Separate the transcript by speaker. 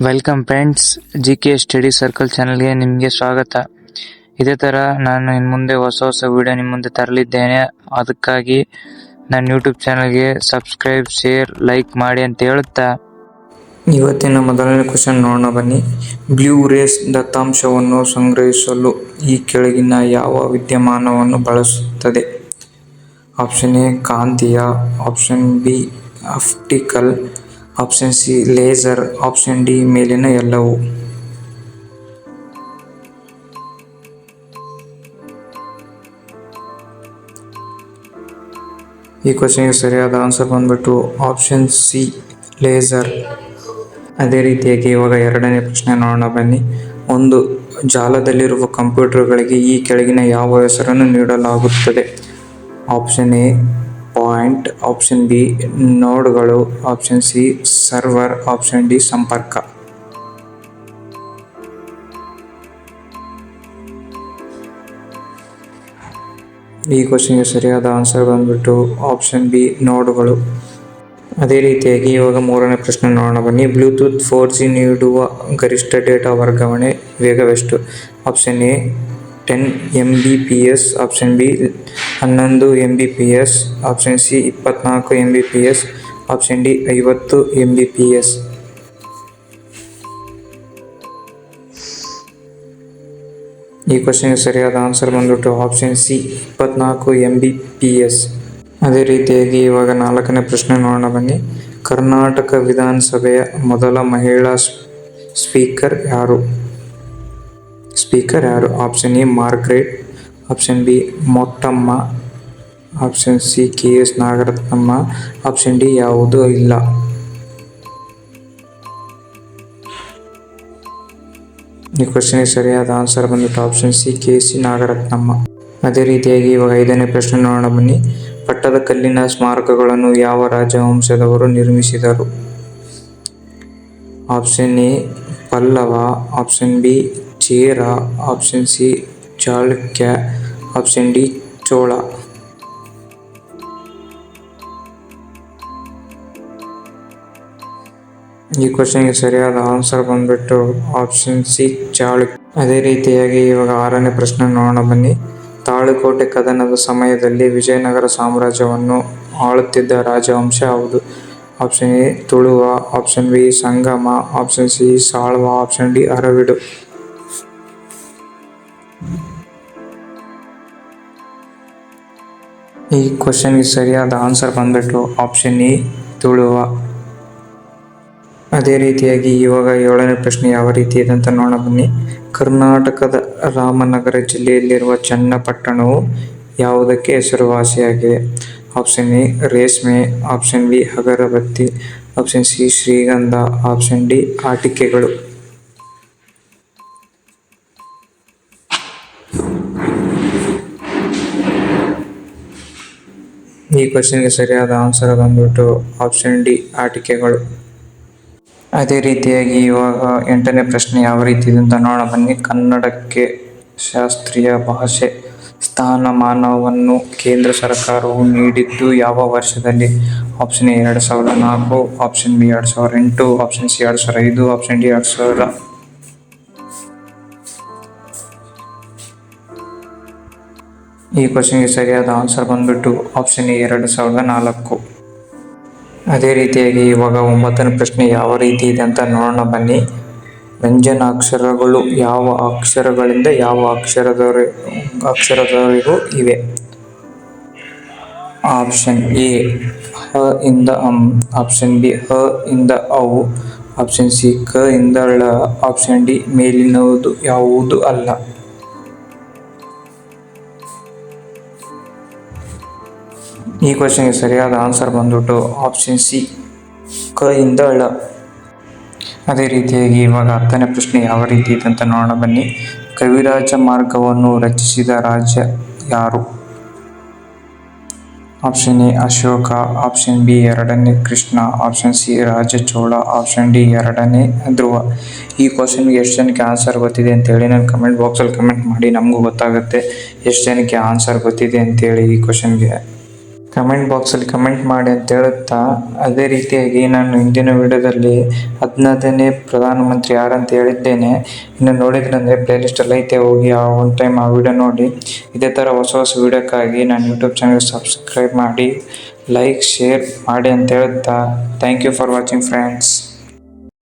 Speaker 1: Welcome friends G K study circle ಚಾನಲ್ಗೆ ನಿಮಗೆ ಸ್ವಾಗತ. ಇದೇ ಥರ ನಾನು ಇನ್ನು ಮುಂದೆ ಹೊಸ ಹೊಸ ವಿಡಿಯೋ ನಿಮ್ಮ ಮುಂದೆ ತರಲಿದ್ದೇನೆ. ಅದಕ್ಕಾಗಿ ನನ್ನ ಯೂಟ್ಯೂಬ್ ಚಾನಲ್ಗೆ ಸಬ್ಸ್ಕ್ರೈಬ್ ಶೇರ್ ಲೈಕ್ ಮಾಡಿ ಅಂತ ಹೇಳುತ್ತಾ? ಇವತ್ತಿನ ಮೊದಲನೇ ಕ್ವಶನ್ ನೋಡೋಣ ಬನ್ನಿ. ಬ್ಲೂ ರೇಸ್ ದತ್ತಾಂಶವನ್ನು ಸಂಗ್ರಹಿಸಲು ಈ ಕೆಳಗಿನ ಯಾವ ವಿದ್ಯಮಾನವನ್ನು ಬಳಸುತ್ತದೆ? ಆಪ್ಷನ್ ಎ ಕಾಂತೀಯ option B optical option C laser option D ಮೇಲಿನ ಎಲ್ಲವೂ. ಈ ಕ್ವಶನ್ಗೆ ಸರಿಯಾದ ಆನ್ಸರ್ ಬಂದ್ಬಿಟ್ಟು ಆಪ್ಷನ್ ಸಿ ಲೇಸರ್ ಅದೇ ರೀತಿಯಾಗಿ ಇವಾಗ ಎರಡನೇ ಪ್ರಶ್ನೆ ನೋಡೋಣ ಬನ್ನಿ. ಒಂದು ಜಾಲದಲ್ಲಿರುವ ಕಂಪ್ಯೂಟರ್ಗಳಿಗೆ ಈ ಕೆಳಗಿನ ಯಾವ ಹೆಸರನ್ನು ನೀಡಲಾಗುತ್ತದೆ? Option A point, option B, ನೋಡ್ಗಳು, option C, server, option D, ಸಂಪರ್ಕ. ಈ ಕ್ವಶನ್ಗೆ ಸರಿಯಾದ ಆನ್ಸರ್ ಬಂದ್ಬಿಟ್ಟು ಆಪ್ಷನ್ ಬಿ, ನೋಡ್ಗಳು. ಅದೇ ರೀತಿಯಾಗಿ ಇವಾಗ ಮೂರನೇ ಪ್ರಶ್ನೆ ನೋಡೋಣ. ಬನ್ನಿ. ಬ್ಲೂಟೂತ್ ಫೋರ್ ಜಿ ನೀಡುವ ಗರಿಷ್ಠ ಡೇಟಾ ವರ್ಗಾವಣೆ ವೇಗವೆಷ್ಟು? Option A ten M B P S option B ಹನ್ನೊಂದು M B P S option C ಇಪ್ಪತ್ನಾಲ್ಕು M B P S option D ಐವತ್ತು ಎಂ ಬಿ ಪಿ ಎಸ್ ಈ ಕ್ವಶನ್ಗೆ ಸರಿಯಾದ ಆನ್ಸರ್ ಬಂದ್ಬಿಟ್ಟು ಆಪ್ಷನ್ ಸಿ ಇಪ್ಪತ್ನಾಲ್ಕು ಎಂ ಬಿ ಪಿ ಎಸ್ ಅದೇ ರೀತಿಯಾಗಿ ಇವಾಗ ನಾಲ್ಕನೇ ಪ್ರಶ್ನೆ ನೋಡೋಣ ಬನ್ನಿ. ಕರ್ನಾಟಕ ವಿಧಾನಸಭೆಯ ಮೊದಲ ಮಹಿಳಾ ಸ್ಪೀಕರ್ ಯಾರು? ಸ್ಪೀಕರ್ ಯಾರು? Option A Margaret, option B Mottamma option C K S Nagarathnamma, option D ಯಾವುದೂ ಇಲ್ಲ. ಈ ಕ್ವಶನ್ಗೆ ಸರಿಯಾದ ಆನ್ಸರ್ ಬಂದ್ಬಿಟ್ಟು option C K C Nagarathnamma. ಅದೇ ರೀತಿಯಾಗಿ ಇವಾಗ ಐದನೇ ಪ್ರಶ್ನೆ ನೋಡೋಣ ಬನ್ನಿ. ಪಟ್ಟದ ಕಲ್ಲಿನ ಸ್ಮಾರಕಗಳನ್ನು ಯಾವ ರಾಜವಂಶದವರು ನಿರ್ಮಿಸಿದರು? Option A Pallava, option B Chera option C Chalukya option D, Chola. ಈ ಕ್ವಶನ್ಗೆ ಸರಿಯಾದ ಆನ್ಸರ್ ಬಂದ್ಬಿಟ್ಟು ಆಪ್ಷನ್ ಸಿ ಚಾಳುಕ್ಯ ಅದೇ ರೀತಿಯಾಗಿ ಇವಾಗ ಆರನೇ ಪ್ರಶ್ನೆ ನೋಡೋಣ ಬನ್ನಿ. ತಾಳುಕೋಟೆ ಕದನದ ಸಮಯದಲ್ಲಿ ವಿಜಯನಗರ ಸಾಮ್ರಾಜ್ಯವನ್ನು ಆಳುತ್ತಿದ್ದ ರಾಜವಂಶ ಯಾವುದು? Option A, Tuluva option B, Sangama option C, Saluva option D, Aravidu. ಈ ಕ್ವಶನ್ಗೆ ಸರಿಯಾದ ಆನ್ಸರ್ ಬಂದ್ಬಿಟ್ಟು ಆಪ್ಷನ್ ಇ ತುಳುವ. ಅದೇ ರೀತಿಯಾಗಿ ಇವಾಗ ಏಳನೇ ಪ್ರಶ್ನೆ ಯಾವ ರೀತಿ ಇದೆ ಅಂತ ನೋಡೋಣ ಬನ್ನಿ. ಕರ್ನಾಟಕದ ರಾಮನಗರ ಜಿಲ್ಲೆಯಲ್ಲಿರುವ ಚನ್ನಪಟ್ಟಣವು ಯಾವುದಕ್ಕೆ ಹೆಸರುವಾಸಿಯಾಗಿದೆ? ಆಪ್ಷನ್ ಎ ರೇಷ್ಮೆ. ಆಪ್ಷನ್ ಬಿ ಅಗರಬತ್ತಿ. ಆಪ್ಷನ್ ಸಿ ಶ್ರೀಗಂಧ. ಆಪ್ಷನ್ ಡಿ ಆಟಿಕೆಗಳು. ಈ ಕ್ವಶನ್ಗೆ ಸರಿಯಾದ ಆನ್ಸರ್ ಬಂದ್ಬಿಟ್ಟು ಆಪ್ಷನ್ ಡಿ ಆಟಿಕೆಗಳು. ಅದೇ ರೀತಿಯಾಗಿ ಇವಾಗ ಎಂಟನೇ ಪ್ರಶ್ನೆ ಯಾವ ರೀತಿ ಇದೆ ಅಂತ ನೋಡೋಣ. ಬನ್ನಿ. ಕನ್ನಡಕ್ಕೆ ಶಾಸ್ತ್ರೀಯ ಭಾಷೆ ಸ್ಥಾನಮಾನವನ್ನು ಕೇಂದ್ರ ಸರ್ಕಾರವು ನೀಡಿದ್ದು ಯಾವ ವರ್ಷದಲ್ಲಿ? ಆಪ್ಷನ್ ಎ ಎರಡು ಸಾವಿರದ ನಾಲ್ಕು ಆಪ್ಷನ್ ಬಿ ಎರಡು ಸಾವಿರದ ಎಂಟು ಆಪ್ಷನ್ ಸಿ ಎರಡು ಸಾವಿರದ ಐದು ಆಪ್ಷನ್ ಡಿ ಎರಡು ಸಾವಿರ ಈ ಕ್ವಶನ್ಗೆ ಸರಿಯಾದ ಆನ್ಸರ್ ಬಂದ್ಬಿಟ್ಟು ಆಪ್ಷನ್ ಎ ಎರಡು ಸಾವಿರದ ನಾಲ್ಕು. ಅದೇ ರೀತಿಯಾಗಿ ಇವಾಗ ಒಂಬತ್ತನೇ ಪ್ರಶ್ನೆ ಯಾವ ರೀತಿ ಇದೆ ಅಂತ ನೋಡೋಣ ಬನ್ನಿ. ವ್ಯಂಜನ ಅಕ್ಷರಗಳು ಯಾವ ಅಕ್ಷರಗಳಿಂದ ಯಾವ ಅಕ್ಷರದವರೆ, ಅಕ್ಷರದವರೆಗೂ ಇವೆ. ಆಪ್ಷನ್ ಎ, ಹ ಇಂದ ಅಂ. ಆಪ್ಷನ್ ಬಿ, ಹ ಇಂದ ಅವು ಆಪ್ಷನ್ ಸಿ, ಕ ಇಂದ ಆಪ್ಷನ್ ಡಿ, ಮೇಲಿನವುದು ಯಾವುದು ಅಲ್ಲ. ಈ ಕ್ವಶನ್ಗೆ ಸರಿಯಾದ ಆನ್ಸರ್ ಬಂದ್ಬಿಟ್ಟು ಆಪ್ಷನ್ ಸಿ ಕ ಇಂದ ಳ ಅದೇ ರೀತಿಯಾಗಿ ಇವಾಗ ಹತ್ತನೇ ಪ್ರಶ್ನೆ ಯಾವ ರೀತಿ ಇದೆ ಅಂತ ನೋಡೋಣ, ಬನ್ನಿ. ಕವಿರಾಜ ಮಾರ್ಗವನ್ನು ರಚಿಸಿದ ರಾಜ್ಯ ಯಾರು? Option A Ashoka option B ಎರಡನೇ Krishna option C Raja Chola option D ಎರಡನೇ ಧ್ರುವ. ಈ ಕ್ವಶನ್ಗೆ ಎಷ್ಟು ಜನಕ್ಕೆ ಆನ್ಸರ್ ಗೊತ್ತಿದೆ ಅಂತೇಳಿ ನಾನು ಕಮೆಂಟ್ ಬಾಕ್ಸಲ್ಲಿ ಕಮೆಂಟ್ ಮಾಡಿ, ನಮಗೂ ಗೊತ್ತಾಗುತ್ತೆ ಎಷ್ಟು ಜನಕ್ಕೆ ಆನ್ಸರ್ ಗೊತ್ತಿದೆ ಅಂತೇಳಿ ಈ ಕ್ವಶನ್ಗೆ ಕಮೆಂಟ್ ಬಾಕ್ಸಲ್ಲಿ ಕಮೆಂಟ್ ಮಾಡಿ ಅಂತ ಹೇಳುತ್ತಾ, ಅದೇ ರೀತಿಯಾಗಿ ನಾನು ಹಿಂದಿನ ವಿಡಿಯೋದಲ್ಲಿ ಹದಿನೈದನೇ ಪ್ರಧಾನಮಂತ್ರಿ ಯಾರಂತ ಹೇಳಿದ್ದೇನೆ. ಇನ್ನು ನೋಡಿದ್ರೆ ಅಂದರೆ ಪ್ಲೇಲಿಸ್ಟಲ್ಲಿ ಐತೆ, ಹೋಗಿ ಆ ಒನ್ ಟೈಮ್ ಆ ವಿಡಿಯೋ ನೋಡಿ. ಇದೇ ಥರ ಹೊಸ ಹೊಸ ವಿಡಿಯೋಕ್ಕಾಗಿ ನಾನು ಯೂಟ್ಯೂಬ್ ಚಾನಲ್ ಸಬ್ಸ್ಕ್ರೈಬ್ ಮಾಡಿ ಲೈಕ್ ಶೇರ್ ಮಾಡಿ ಅಂತ ಹೇಳುತ್ತಾ thank you for watching friends